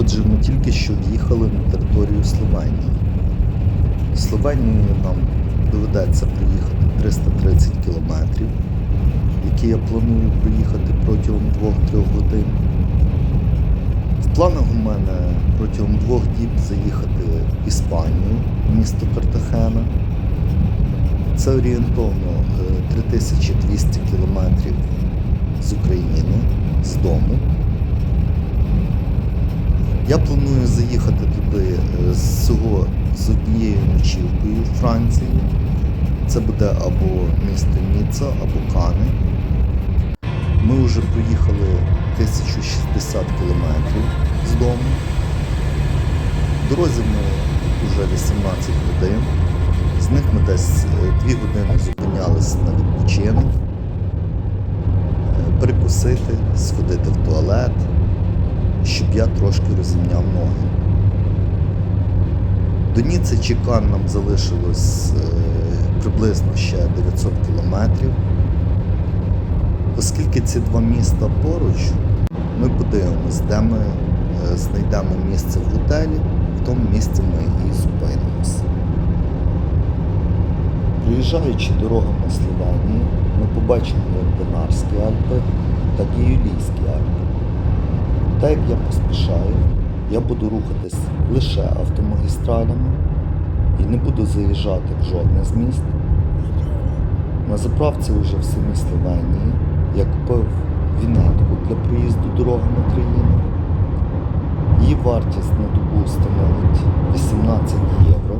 Отже, ми тільки що в'їхали на територію Словенії. В Словенію нам доведеться проїхати 330 кілометрів, які я планую проїхати протягом 2-3 годин. В планах у мене протягом двох діб заїхати в Іспанію, місто Картахена. Це орієнтовно е, 3200 кілометрів з України, з дому. Я планую заїхати туди е, всього з однією ночівкою в Франції. Це буде або місто Ніцца, або Кани. Ми вже проїхали 1060 кілометрів з дому. В дорозі ми вже 18 годин. З них ми десь 2 години зупинялися на відпочинок, е, перекусити, сходити в туалет, щоб я трошки розімняв ноги. До Ніци чи Кан нам залишилось е, приблизно ще 900 кілометрів. Оскільки ці два міста поруч, ми подивимось, де ми е, знайдемо місце в готелі, в тому місці ми і зупинимося. Проїжджаючи дорогами Словенії, ми побачимо як Динарські Альпи, так і Юлійські Альпи. Так як я поспішаю, я буду рухатись лише автомагістралями і не буду заїжджати в жодне з міст. На заправці вже в самій Словенії я купив вінетку для проїзду дорогами країни. Її вартість на добу становить 18 євро.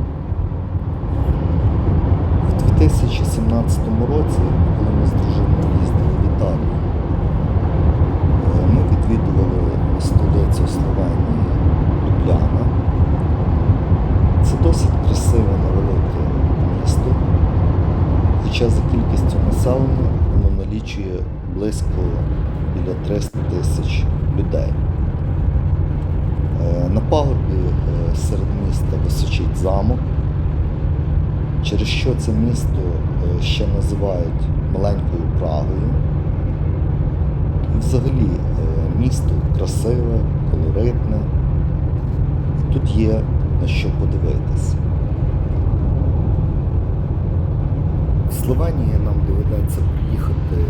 В 2017 році, коли ми з дружиною їздили в Італію, столицю Словенії Любляна. Це досить красиве невелике місто, хоча за кількістю населення воно налічує близько біля 300 тисяч людей. Е, На пагорбі е, серед міста височить замок, через що це місто е, ще називають маленькою Прагою. Взагалі місто красиве, колоритне. Тут є на що подивитись. В Словенії нам доведеться проїхати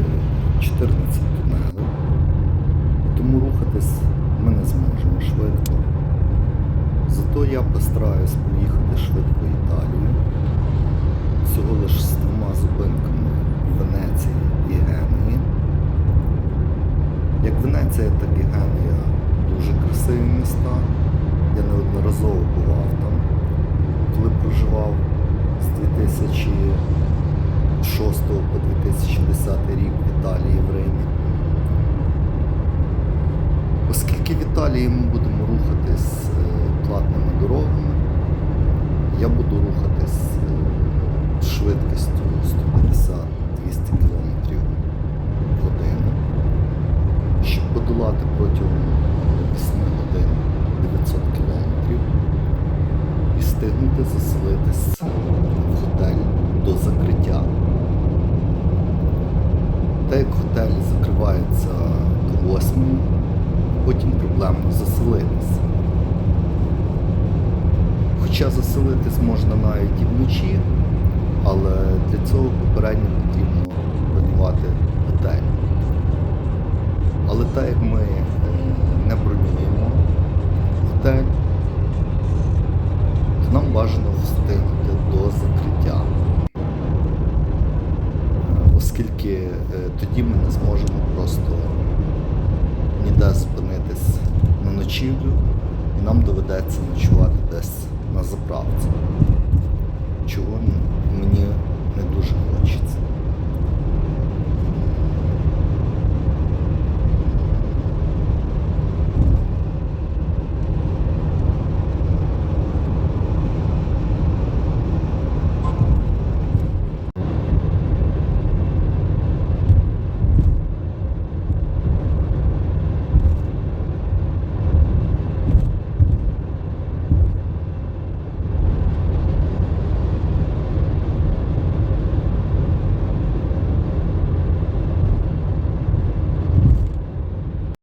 14 тунелів, тому рухатись ми не зможемо швидко. Зато я постараюсь поїхати швидко Італію, всього лиш з двома зупинками Венеції і Генуї. Як Венеція, так і Генуя дуже красиві міста. Я неодноразово бував там, коли проживав з 2006 по 2010 рік в Італії в Римі. Оскільки в Італії ми будемо рухатись е, платними дорогами, я буду рухатись е, швидкістю 150-200 км в годину, щоб подолати протягом 8 годин 900 км і встигнути заселитись в готель до закриття. Та як готель закривається до 8, потім проблемно заселитися. Хоча заселитись можна навіть і вночі, але для цього попередньо потрібно бронювати готель. Але так як ми е, не бронюємо готель, бажано встигнути до закриття. Е, Оскільки е, тоді ми не зможемо просто ніде зупинитись на ночівлю, і нам доведеться ночувати десь на заправці, чого мені.